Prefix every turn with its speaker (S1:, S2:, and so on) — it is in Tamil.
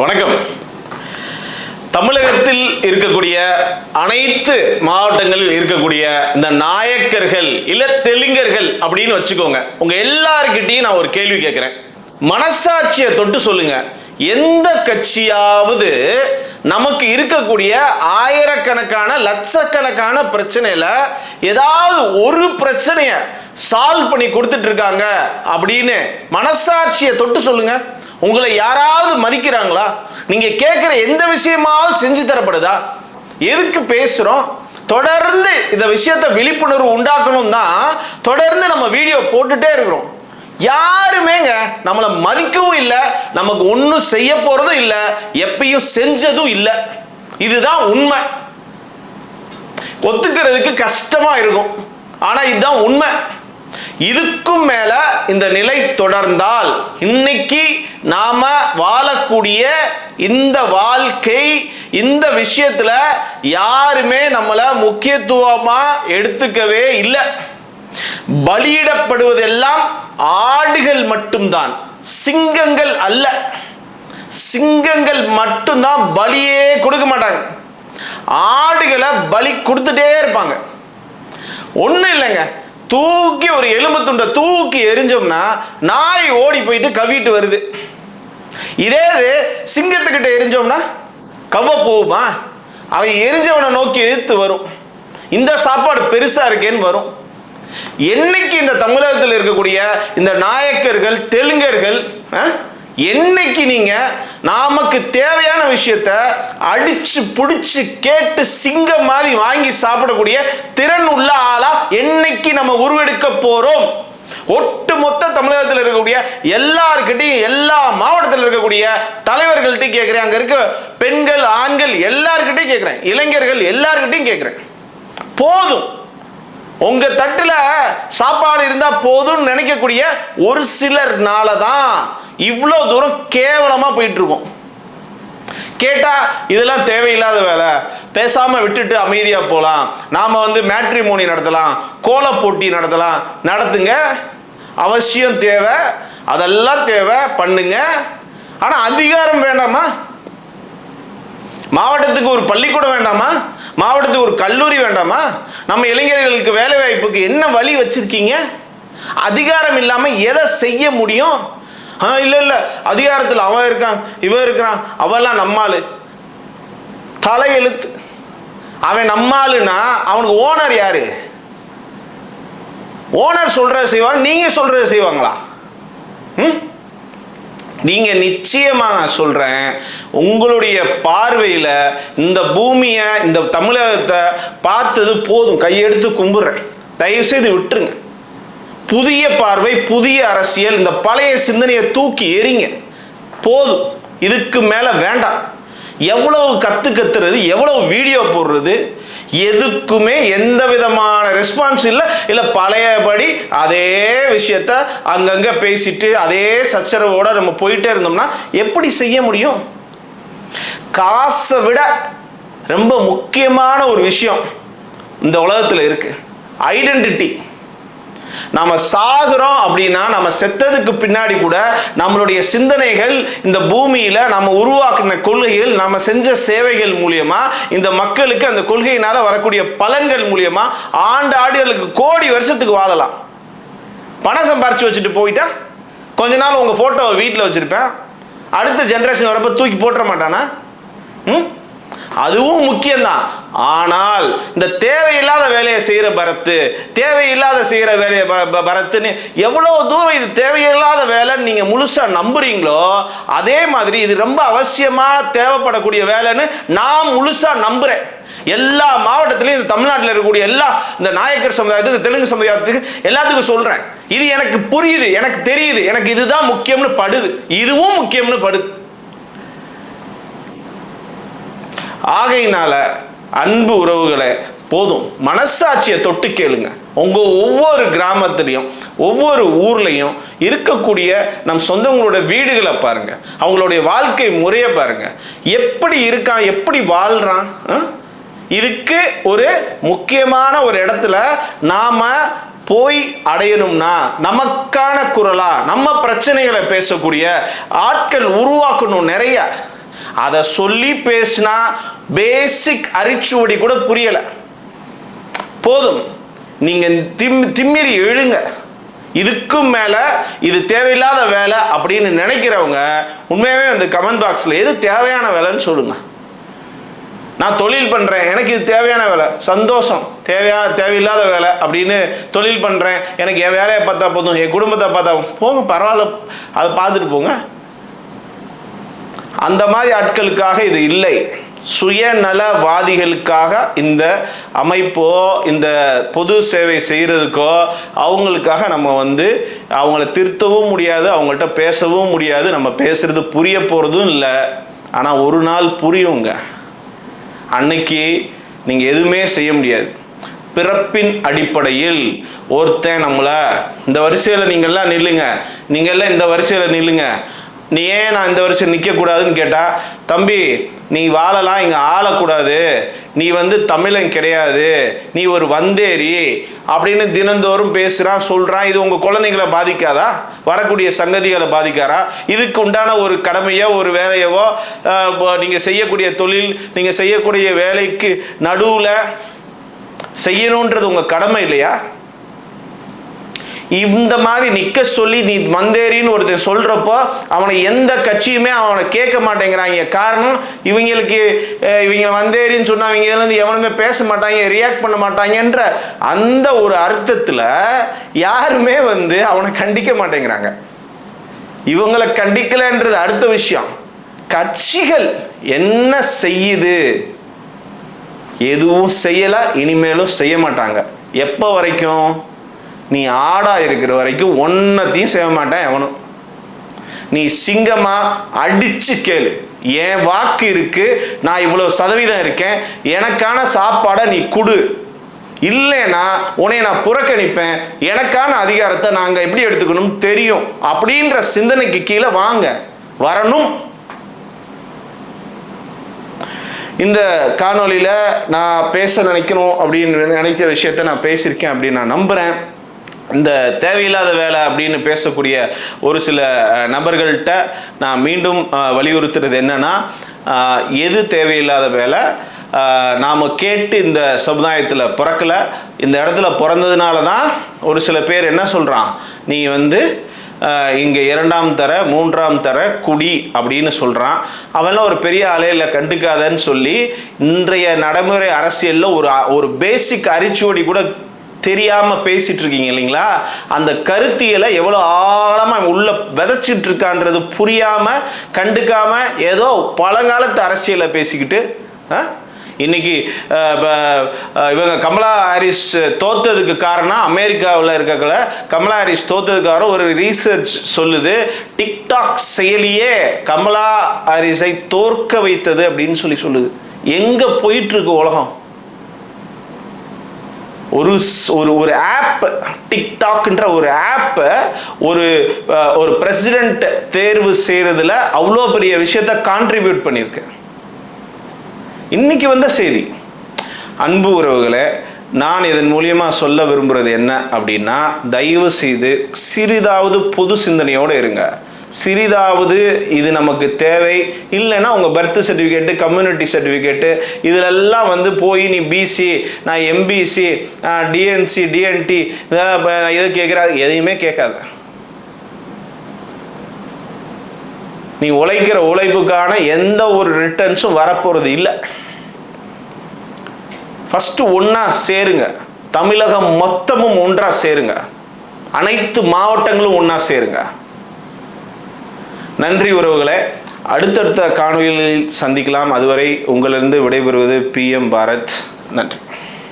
S1: வணக்கம். தமிழகத்தில் இருக்கக்கூடிய அனைத்து மாவட்டங்களில் இருக்கக்கூடிய இந்த நாயக்கர்கள் இல்ல தெலுங்கர்கள் அப்படின்னு வச்சுக்கோங்க. உங்க எல்லாருக்கிட்டையும் நான் ஒரு கேள்வி கேட்கிறேன் மனசாட்சியை தொட்டு சொல்லுங்க. எந்த கட்சியாவது நமக்கு இருக்கக்கூடிய ஆயிரக்கணக்கான லட்சக்கணக்கான பிரச்சனையில ஏதாவது ஒரு பிரச்சனைய சால்வ் பண்ணி கொடுத்துட்டு இருக்காங்க அப்படின்னு மனசாட்சியை தொட்டு சொல்லுங்க. உங்களை யாராவது மதிக்கிறாங்களா? நீங்க கேட்கிற எந்த விஷயமாவது செஞ்சு தரப்படுதா? எதுக்கு பேசுறோம்? தொடர்ந்து இந்த விஷயத்தை விழிப்புணர்வு உண்டாக்கணும் தான் தொடர்ந்து நம்ம வீடியோ போட்டுட்டே இருக்கிறோம். யாருமேங்க நம்மளை மதிக்கவும் இல்லை நமக்கு ஒன்றும் செய்ய போறதும் இல்லை எப்பயும் செஞ்சதும் இல்லை. இதுதான் உண்மை. ஒத்துக்கிறதுக்கு கஷ்டமா இருக்கும். ஆனா இதுதான் உண்மை. இதுக்கும் மேல இந்த நிலை தொடர்ந்தால் இன்னைக்கு நாம் வாழக்கூடிய இந்த வாழ்க்கை இந்த விஷயத்தில் யாருமே நம்மளை முக்கியத்துவமாக எடுத்துக்கவே இல்லை. பலியிடப்படுவதெல்லாம் ஆடுகள் மட்டும்தான் சிங்கங்கள் அல்ல. சிங்கங்கள் மட்டும்தான் பலியே கொடுக்க மாட்டாங்க. ஆடுகளை பலி கொடுத்துட்டே இருப்பாங்க. ஒன்றும் இல்லைங்க. தூக்கி ஒரு எலும்பு துண்டை தூக்கி எரிஞ்சோம்னா நாய் ஓடி போயிட்டு கவிட்டு வருது. இதே இது சிங்கத்துக்கிட்ட எரிஞ்சோம்னா கவ்வ போகுமா? அவன் எரிஞ்சவனை நோக்கி இழுத்து வரும். இந்த சாப்பாடு பெருசா இருக்கேன்னு வரும். என்னைக்கு இந்த தமிழகத்தில் இருக்கக்கூடிய இந்த நாயக்கர்கள் தெலுங்கர்கள் ஆ, என்னைக்கு நீங்க நமக்கு தேவையான விஷயத்த அடிச்சு பிடிச்சி கேட்டு சிங்கம் மாதிரி வாங்கி சாப்பிடக்கூடிய திறன் உள்ள ஆளா என்னைக்கு நம்ம உருவெடுக்க போறோம்? ஒட்டு மொத்த தமிழகத்தில் இருக்கக்கூடிய எல்லார்கிட்டையும் எல்லா மாவட்டத்தில் இருக்கக்கூடிய தலைவர்கள்ட்டையும் கேட்குறேன் அங்க இருக்க பெண்கள் ஆண்கள் எல்லார்கிட்டையும் கேட்குறேன் இளைஞர்கள் எல்லார்கிட்டையும் கேட்குறேன் போதும். உங்க தட்டுல சாப்பாடு இருந்தா போதும்னு நினைக்கக்கூடிய ஒரு சிலர்னால தான் இவ்வளோ தூரம் கேவலமாக போயிட்டு இருக்கோம் இதெல்லாம் தேவையில்லாத வேலை. பேசாமல் விட்டுட்டு அமைதியாக போகலாம் நாம் வந்து மேட்ரிமோனி நடத்தலாம். கோல போட்டி நடத்தலாம். நடத்துங்க. அவசியம் தேவை. அதெல்லாம் தேவை. பண்ணுங்க. ஆனால் அதிகாரம் வேண்டாமா? மாவட்டத்துக்கு ஒரு பள்ளிக்கூடம் வேண்டாமா? மாவட்டத்துக்கு ஒரு கல்லூரி வேண்டாமா? நம்ம இளைஞர்களுக்கு வேலை வாய்ப்புக்கு என்ன வழி வச்சுருக்கீங்க? அதிகாரம் இல்லாமல் எதை செய்ய முடியும்? ஆ இல்லை இல்லை. அதிகாரத்தில் அவன் இருக்கான் இவன் இருக்கிறான். அவெல்லாம் நம்மாளு. தலையெழுத்து. அவன் நம்மாளுனா அவனுக்கு ஓனர் யாரு? ஓனர் சொல்கிறத செய்வான் நீங்கள் சொல்கிறத செய்வாங்களா? ம்? நீங்கள் நிச்சயமாக நான் சொல்கிறேன் உங்களுடைய பார்வையில் இந்த பூமியை இந்த தமிழகத்தை பார்த்தது போதும். கையெடுத்து கும்பிட்றேன். தயவுசெய்து விட்டுருங்க. புதிய பார்வை புதிய அரசியல் இந்த பழைய சிந்தனையை தூக்கி எறிங்க. போதும். இதுக்கு மேலே வேண்டாம். எவ்வளவு கற்று கத்துறது எவ்வளவு வீடியோ போடுறது எதுக்குமே எந்த விதமான ரெஸ்பான்ஸ் இல்லை இல்லை பழையபடி அதே விஷயத்த அங்கங்கே பேசிட்டு அதே சச்சரவோட நம்ம போயிட்டே இருந்தோம்னா எப்படி செய்ய முடியும்? காசை விட ரொம்ப முக்கியமான ஒரு விஷயம் இந்த உலகத்தில் இருக்கு. ஐடென்டிட்டி நாம சாகுறோம் அப்படின்னா நம்ம செத்ததுக்கு பின்னாடி கூட நம்மளுடைய சிந்தனைகள் இந்த பூமியில நம்ம உருவாக்கின கொள்கைகள் நம்ம செஞ்ச சேவைகள் மூலியமா இந்த மக்களுக்கு அந்த கொள்கையினால வரக்கூடிய பலன்கள் மூலியமா ஆண்டு ஆடுகளுக்கு கோடி வருஷத்துக்கு வாழலாம். பணம் சம்பாரிச்சு வச்சுட்டு போயிட்டா? கொஞ்ச நாள் உங்க போட்டோவை வீட்டில் வச்சிருப்பேன். அடுத்த ஜென்ரேஷன் வரப்ப தூக்கி போட்டுற மாட்டானா? ம்? அதுவும் முக்கியம்தான். ஆனால் இந்த தேவையில்லாத வேலையை செய்கிற பரத்து தேவையில்லாத செய்கிற வேலையை ப- பரத்துன்னு எவ்வளோ தூரம் இது தேவையில்லாத வேலைன்னு நீங்கள் முழுசாக நம்புறீங்களோ அதே மாதிரி இது ரொம்ப அவசியமாக தேவைப்படக்கூடிய வேலைன்னு நான் முழுசாக நம்புகிறேன் எல்லா மாவட்டத்திலையும் இந்த தமிழ்நாட்டில் இருக்கக்கூடிய எல்லா இந்த நாயக்கர் சமுதாயத்துக்கு இந்த தெலுங்கு சமுதாயத்துக்கு எல்லாத்துக்கும் சொல்கிறேன் இது எனக்கு புரியுது எனக்கு தெரியுது எனக்கு இதுதான் முக்கியம்னு படுது. இதுவும் முக்கியம்னு படுது. ஆகையினால அன்பு உறவுகளை போதும். மனசாட்சியை தொட்டு கேளுங்க. உங்கள் ஒவ்வொரு கிராமத்துலையும் ஒவ்வொரு ஊர்லேயும் இருக்கக்கூடிய நம் சொந்தங்களோட வீடுகளை பாருங்கள் அவங்களுடைய வாழ்க்கை முறையை பாருங்கள் எப்படி இருக்கான் எப்படி வாழ்கிறான் இதுக்கு ஒரு முக்கியமான ஒரு இடத்துல நாம் போய் அடையணும்னா நமக்கான குரலா நம்ம பிரச்சனைகளை பேசக்கூடிய ஆட்கள் உருவாக்கணும் நிறைய. அதை சொல்லி பேசினா பேசிக் அரிச்சுவடி கூட புரியலை. போதும். நீங்க திம் திம்மிரி எழுங்க. இதுக்கும் மேல இது தேவையில்லாத வேலை அப்படின்னு நினைக்கிறவங்க உண்மையாகவே அந்த கமெண்ட் பாக்ஸில் எது தேவையான வேலைன்னு சொல்லுங்க. நான் தொழில் பண்ணுறேன் எனக்கு இது தேவையான வேலை. சந்தோஷம். தேவையான தேவையில்லாத வேலை அப்படின்னு தொழில் பண்ணுறேன் எனக்கு என் வேலையை பார்த்தா போதும் என் குடும்பத்தை பார்த்தா போங்க பரவாயில்ல. அதை பார்த்துட்டு போங்க. அந்த மாதிரி ஆட்களுக்காக இது இல்லை. சுயநலவாதிகளுக்காக இந்த அமைப்போ இந்த பொது சேவை செய்கிறதுக்கோ அவங்களுக்காக நம்ம வந்து அவங்கள திருத்தவும் முடியாது அவங்கள்ட்ட பேசவும் முடியாது. நம்ம பேசுறது புரிய போகிறதும் இல்லை. ஆனால் ஒரு நாள் புரியுங்க. அன்னைக்கு நீங்கள் எதுவுமே செய்ய முடியாது. பிறப்பின் அடிப்படையில் ஒருத்தன் நம்மளை இந்த வரிசையில் நீங்கள்லாம் நில்லுங்க. நீங்கள்லாம் இந்த வரிசையில் நில்லுங்க. நீ ஏன் நான் இந்த வரிசையில் நிற்கக்கூடாதுன்னு கேட்டால் தம்பி நீ வாழலாம் இங்கே ஆளக்கூடாது. நீ வந்து தமிழன் கிடையாது. நீ ஒரு வந்தேரி அப்படின்னு தினந்தோறும் பேசுகிறான் சொல்கிறான் இது உங்கள் குழந்தைங்களை பாதிக்காதா? வரக்கூடிய சங்கதிகளை பாதிக்காரா? இதுக்கு உண்டான ஒரு கடமையோ ஒரு வேலையவோ நீங்கள் செய்யக்கூடிய தொழில் நீங்கள் செய்யக்கூடிய வேலைக்கு நடுவில் செய்யணுன்றது உங்கள் கடமை இல்லையா? இந்த மாதிரி நிக்க சொல்லி நீ மந்தேரின்னு ஒருத்தர் சொல்றப்போ அவனை எந்த கட்சியுமே அவனை கேட்க மாட்டேங்கிறாங்க. காரணம் இவங்களுக்கு இவங்க வந்தேரின்னு சொன்னா அவங்க இதுல இருந்து எவனுமே பேச மாட்டாங்க ரியாக்ட் பண்ண மாட்டாங்கன்ற அந்த ஒரு அர்த்தத்துல யாருமே வந்து அவனை கண்டிக்க மாட்டேங்கிறாங்க. இவங்களை கண்டிக்கலன்றது அடுத்த விஷயம். கட்சிகள் என்ன செய்யுது? எதுவும் செய்யல இனிமேலும் செய்ய மாட்டாங்க. எப்போ வரைக்கும்? நீ ஆடா இருக்கிற வரைக்கும் ஒன்னத்தையும் செய்ய மாட்டேன் எவனும். நீ சிங்கமா அடிச்சு கேளு. என் வாக்கு இருக்கு நான் இவ்வளவு சதவீதம் இருக்கேன் எனக்கான சாப்பாடை நீ கொடு. இல்லைன்னா உன்னை நான் புறக்கணிப்பேன் எனக்கான அதிகாரத்தை நாங்கள் எப்படி எடுத்துக்கணும் தெரியும். அப்படின்ற சிந்தனைக்கு கீழே வாங்க. வரணும். இந்த காணொளியில் நான் பேச நினைக்கணும் அப்படின்னு நினைக்கிற விஷயத்த நான் பேசியிருக்கேன் அப்படின்னு நான் நம்புகிறேன் இந்த தேவையில்லாத வேலை அப்படின்னு பேசக்கூடிய ஒரு சில நபர்கள்ட்ட நான் மீண்டும் வலியுறுத்துறது என்னன்னா எது தேவையில்லாத வேலை நாம் கேட்டு இந்த சமுதாயத்தில் பிறக்கலை இந்த இடத்துல பிறந்ததுனால தான் ஒரு சில பேர் என்ன சொல்கிறான் நீ வந்து இங்கே இரண்டாம் தர மூன்றாம் தர குடி அப்படின்னு சொல்கிறான் அவன்லாம் ஒரு பெரிய அலையில் கண்டுக்காதன்னு சொல்லி இன்றைய நடைமுறை அரசியலில் ஒரு ஒரு பேசிக் அரிச்சுவடி கூட தெரியாமல் பேசிட்டு இருக்கீங்க இல்லைங்களா? அந்த கருத்தியலை எவ்வளோ ஆழமாக உள்ள விதைச்சிட்டு இருக்கான்றது புரியாமல் கண்டுக்காம ஏதோ பழங்காலத்து அரசியலை பேசிக்கிட்டு ஆ? இன்னைக்கு இவங்க கமலா ஹாரிஸ் தோத்ததுக்கு காரணம் அமெரிக்காவில் இருக்கல கமலா ஹாரிஸ் தோத்ததுக்கு காரணம் ஒரு ரீசர்ச் சொல்லுது. டிக்டாக் செயலியே கமலா ஹாரிஸை தோற்க வைத்தது அப்படின்னு சொல்லி சொல்லுது. எங்கே போயிட்டு இருக்கு உலகம்? ஒரு ஒரு ஒரு ஆப் டிக்டாக்ன்ற ஒரு ஆப்பை ஒரு ஒரு பிரசிடென்ட் தேர்வு செய்கிறதுல அவ்வளோ பெரிய விஷயத்த கான்ட்ரிபியூட் பண்ணியிருக்கு இன்னைக்கு வந்த செய்தி. அன்பு உறவுகளை நான் இதன் மூலியமாக சொல்ல விரும்புறது என்ன அப்படின்னா தயவு செய்து சிறிதாவது பொது சிந்தனையோடு இருங்க. சிறிதாவது இது நமக்கு தேவை. இல்லைன்னா உங்கள் பர்த் சர்டிஃபிகேட்டு கம்யூனிட்டி சர்டிஃபிகேட்டு இதிலெல்லாம் வந்து போய் நீ பிசி நான் எம்பிசி டிஎன்சி டிஎன்டி எது கேட்குறா எதையுமே கேட்காத. நீ உழைக்கிற உழைப்புக்கான எந்த ஒரு ரிட்டர்ன்ஸும் வரப்போகிறது இல்லை. ஃபஸ்ட்டு ஒன்றா சேருங்க. தமிழகம் மொத்தமும் ஒன்றா சேருங்க. அனைத்து மாவட்டங்களும் ஒன்றா சேருங்க. நன்றி உறவுகளை. அடுத்தடுத்த காணொலிகளில் சந்திக்கலாம். அதுவரை உங்களிருந்து விடைபெறுவது பிஎம் பாரத். நன்றி.